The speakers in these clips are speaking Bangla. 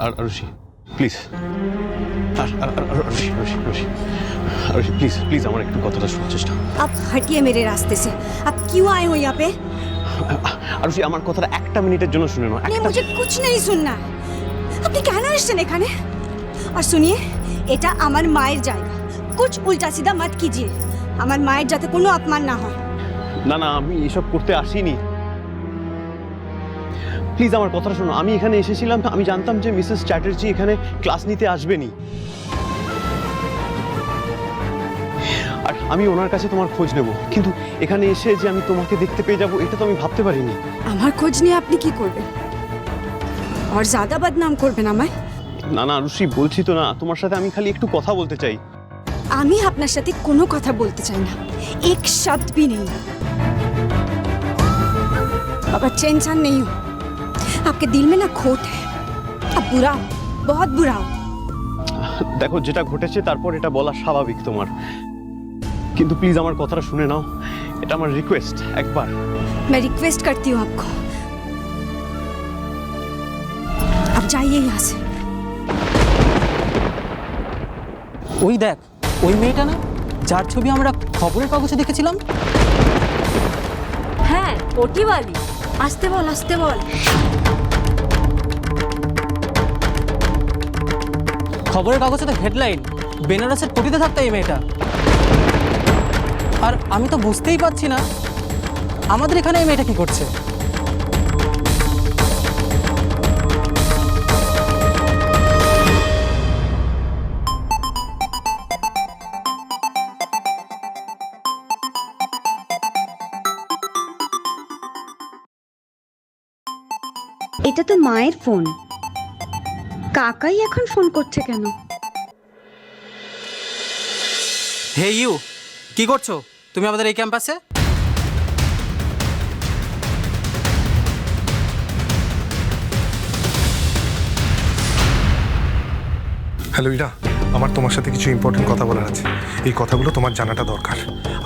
Arushi please Arushi please please আমার একটু কথাটা মেরে কিউ আমার কথাটা একটা মিনিটের জন্য শুনে আপনি কেন এখানে? আর শুনিয়ে এটা আমার মায়ের জায়গা। কুচ উল্টা সিধা মত কিজিয়ে। আমার মায়ের যাতে কোনো অপমান না হয়। না না আমি এসব করতে আসিনি। প্লিজ আমার কথাটা শোনো আমি এখানে এসেছিলাম আমি জানতাম যে মিসেস চ্যাটার্জি এখানে ক্লাস নিতে আসবেনি আর আমি ওনার কাছে তোমার খোঁজ নেব কিন্তু এখানে এসে যে আমি তোমাকে দেখতে পেয়ে যাব এটা তো আমি ভাবতে পারিনি আমার খোঁজ নিয়ে আপনি কি করবেন আর ज्यादा বদনাম করবেন আমায় না না আরুষি বলছি তো না তোমার সাথে আমি খালি একটু কথা বলতে চাই আমি আপনার সাথে কোনো কথা বলতে চাই না एक शब्द भी नहीं अब अच्छे इंसान नहीं हो आपके दिल में ना खोट है अब बुरा हो बहुत बुरा हो দেখো যেটা ঘটেছে তারপর এটা বলা স্বাভাবিক তোমার কিন্তু প্লিজ আমার কথাটা শুনে নাও এটা আমার রিকোয়েস্ট একবার मैं रिक्वेस्ट करती हूँ आपको अब जाइए यहाँ से ওই দেখ ওই মেয়েটা না যার ছবি আমরা খবরের কাগজে দেখেছিলাম হ্যাঁ ওটিওয়ালি আসতে বল আসতে বল খবরের কাগজে তো হেডলাইন বেনারসের কোটিতে থাকতো এই মেয়েটা। আর আমি তো বুঝতেই পারছি না, আমাদের এখানে এই মেয়েটা কি করছে? এটা তো মায়ের ফোন। কাকাই এখন ফোন করছে কেন? হে ইউ কি করছ? তুমি আমাদের এই ক্যাম্পাসে? হ্যালো ইরা আমার তোমার সাথে কিছু ইম্পর্টেন্ট কথা বলার আছে। এই কথাগুলো তোমার জানাটা দরকার।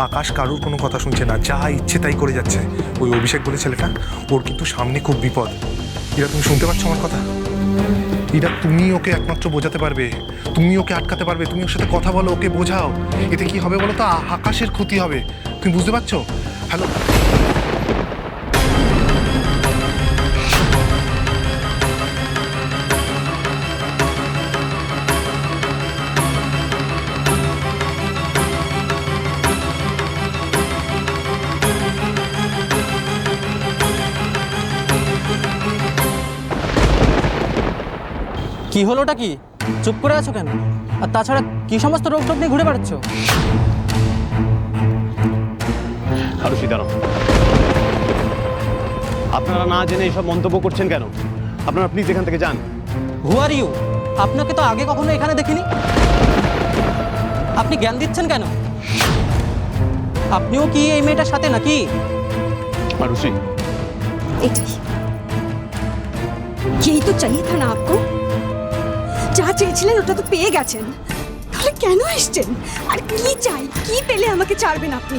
আকাশ কারুর কোনো কথা শুনছে না যা ইচ্ছে তাই করে যাচ্ছে। ওই অভিষেক বলে ছেলেটা ওর কিন্তু সামনে খুব বিপদ। ইরা তুমি শুনতে পাচ্ছ আমার কথা? ইরা, তুমি ওকে একমাত্র বোঝাতে পারবে। তুমি ওকে আটকাতে পারবে। তুমি ওর সাথে কথা বলো, ওকে বোঝাও। এতে কি হবে বলো তো? আকাশের ক্ষতি হবে। তুমি বুঝতে পারছ? হ্যালো কি হলোটা কি চুপ করে আছো কেন আর তাছাড়া কি সমস্ত রোগ টোগ নিয়ে ঘুরে বেড়াচ্ছ আরুষি দাঁড়াও আপনারা না জেনে এসব মন্তব্য করছেন কেন আপনারা প্লিজ এখান থেকে যান হু আর ইউ আপনাকে তো আগে কখনো এখানে দেখিনি আপনি জ্ঞান দিচ্ছেন কেন আপনিও কি এই মেয়েটার সাথে নাকি আরুষি এটাই यही तो चाहिए था ना आपको যা চেয়েছিলেন ওটা তো পেয়ে গেছেন। তাহলে কেন এসছেন? আর কি চাই? কি পেলে আমাকে ছাড়বেন আপনি?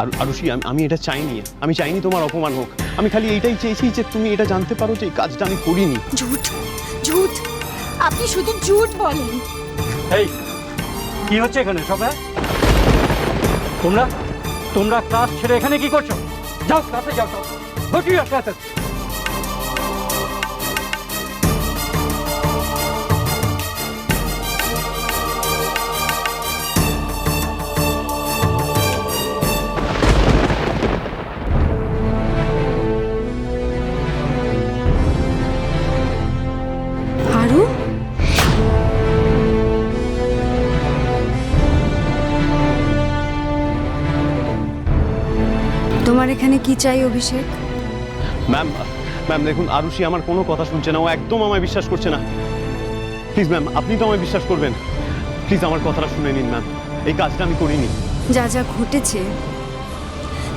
আর আরুষি আমি এটা চাইনি। আমি চাইনি তোমার অপমান হোক। আমি খালি এইটাই চেয়েছি যে তুমি এটা জানতে পারো যে এই কাজটা আমি করিনি। ঝুট ঝুট। আপনি শুধু ঝুট বলেন। এই কি হচ্ছে এখানে সবাই তোমরা তোমরা ক্লাস ছেড়ে এখানে কি করছ? যাও ক্লাসে যাও যাও। Go তোমার এখানে কি চাই অভিষেক? ম্যাম ম্যাম দেখুন আরুষি আমার কোনো কথা শুনছে না ও একদম আমায় বিশ্বাস করছে না। প্লিজ ম্যাম আপনি তো আমায় বিশ্বাস করবেন। প্লিজ আমার কথাটা শুনে নিন ম্যাম এই কাজটা আমি করিনি। যা যা ঘটেছে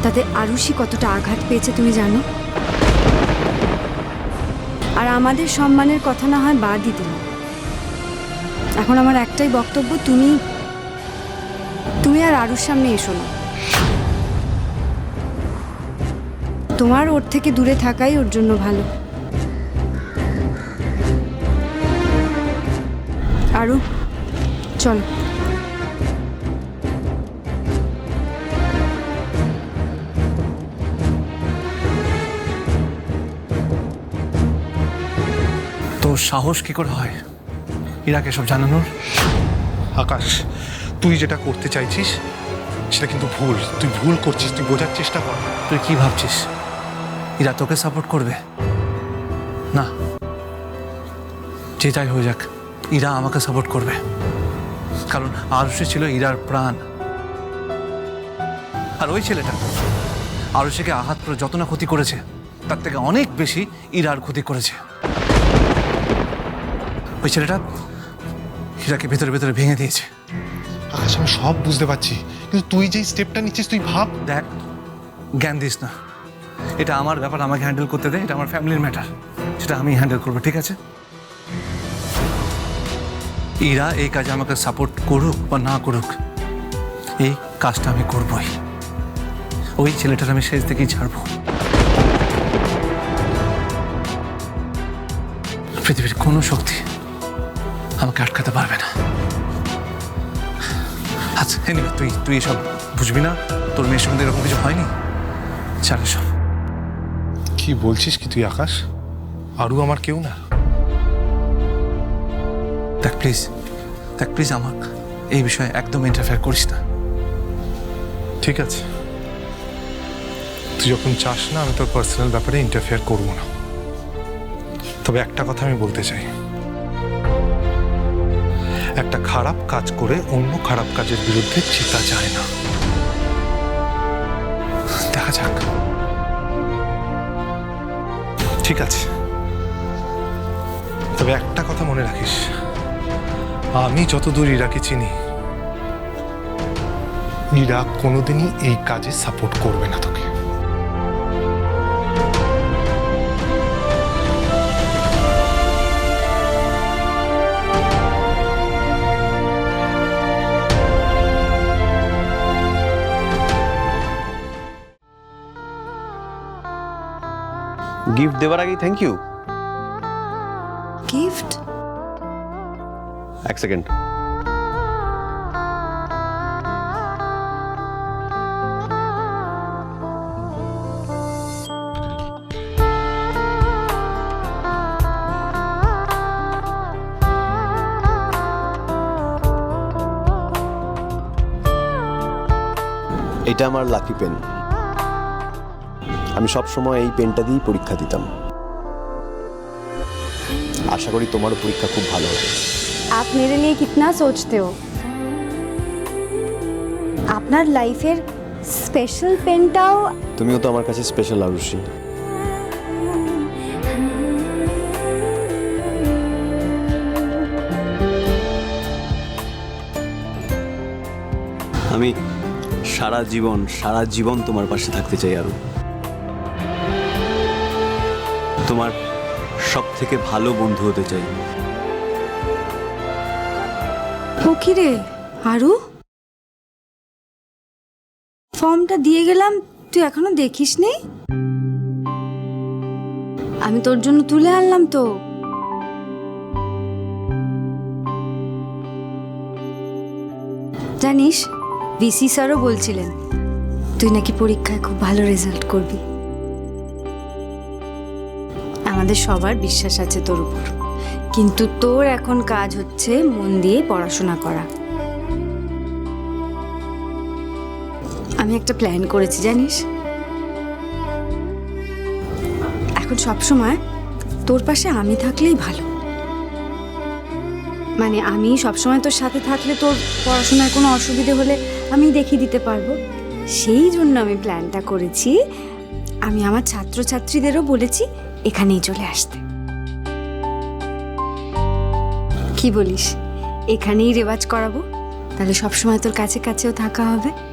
তাতে আরুষি কতটা আঘাত পেয়েছে তুমি জানো? আর আমাদের সম্মানের কথা না হয় বাদই দিল এখন আমার একটাই বক্তব্য তুমি তুমি আর আরুর সামনে এসো না। তোমার ওর থেকে দূরে থাকাই ওর জন্য ভালো। আরও চলো। তোর সাহস কি করে হয়? ইরাকে সব জানানোর? আকাশ তুই যেটা করতে চাইছিস সেটা কিন্তু ভুল। তুই ভুল করছিস তুই বোঝার চেষ্টা কর। তুই কি ভাবছিস? ইরা তোকে সাপোর্ট করবে। না যে যাই হয়ে যাক ইরা আমাকে সাপোর্ট করবে। কারণ আরুষি ছিল ইরার প্রাণ। আর ওই ছেলেটা আরুষিকে আঘাত করে যত না ক্ষতি করেছে তার থেকে অনেক বেশি ইরার ক্ষতি করেছে। ওই ছেলেটা হীরাকে ভেতরে ভেতরে ভেঙে দিয়েছে। আকাশ আমি সব বুঝতে পারছি। কিন্তু তুই যেই স্টেপটা নিচ্ছিস তুই ভাব। দেখ জ্ঞান দিস না। এটা আমার ব্যাপার, আমাকে হ্যান্ডেল করতে দে, এটা আমার ফ্যামিলির ম্যাটার সেটা আমি হ্যান্ডেল করব, ঠিক আছে? ইরা এই কাজে আমাকে সাপোর্ট করুক বা না করুক, এই কাজটা আমি করবই। ওই ছেলেটার আমি শেষ থেকেই ছাড়বো। পৃথিবীর কোনো শক্তি আমাকে আটকাতে পারবে না। আচ্ছা তুই তুই এসব বুঝবি না? তোর মেয়ের সঙ্গে এরকম কিছু হয়নি? ছাড় এসব। কি বলছিস কি তুই আকাশ? আরও আমার কেউ না। দেখ প্লিজ দেখ প্লিজ আমাক এই বিষয়ে একদম ইন্টারফেয়ার করিস না। ঠিক আছে। তুই যখন চাস না আমি তোর পার্সোনাল ব্যাপারে ইন্টারফেয়ার করব না। তবে একটা কথা আমি বলতে চাই। একটা খারাপ কাজ করে অন্য খারাপ কাজের বিরুদ্ধে চিতা যায় না। দেখা যাক। ঠিক আছে। তবে একটা কথা মনে রাখিস। আমি যতদূর ইরাকে চিনি, ইরাক কোনোদিনই এই কাজে সাপোর্ট করবে না তোকে। গিফট দেওয়ার আগেই থ্যাংক ইউ গিফট? এক সেকেন্ড এটা আমার লাকি পেন আমি সব সময় এই পেনটা দিয়েই পরীক্ষা দিতাম আশা করি তোমারও পরীক্ষা খুব ভালো হবে आप मेरे लिए कितना सोचते हो আপনার লাইফের স্পেশাল পেনটাও তুমিও তো আমার কাছে স্পেশাল আরুষি আমি সারা জীবন সারা জীবন তোমার পাশে থাকতে চাই আরু তোমার সব থেকে ভালো বন্ধু হতে চাই। রে? আরু? ফর্মটা দিয়ে গেলাম, তুই এখনও দেখিস নি আমি তোর জন্য তুলে আনলাম তো। জানিস ভিসি স্যারও বলছিলেন, তুই নাকি পরীক্ষায় খুব ভালো রেজাল্ট করবি। আমাদের সবার বিশ্বাস আছে তোর উপর। কিন্তু তোর এখন কাজ হচ্ছে মন দিয়ে পড়াশোনা করা। আমি একটা প্ল্যান করেছি, জানিস? এখন সব সময় তোর পাশে আমি থাকলেই ভালো। মানে আমি সবসময় তোর সাথে থাকলে তোর পড়াশোনায় কোনো অসুবিধে হলে আমি দেখিয়ে দিতে পারব। সেই জন্য আমি প্ল্যানটা করেছি। আমি আমার ছাত্রছাত্রীদেরও বলেছি এখানেই চলে আসতে। কি বলিস? এখানেই রেওয়াজ করাবো? তাহলে সবসময় তোর কাছে কাছেও থাকা হবে।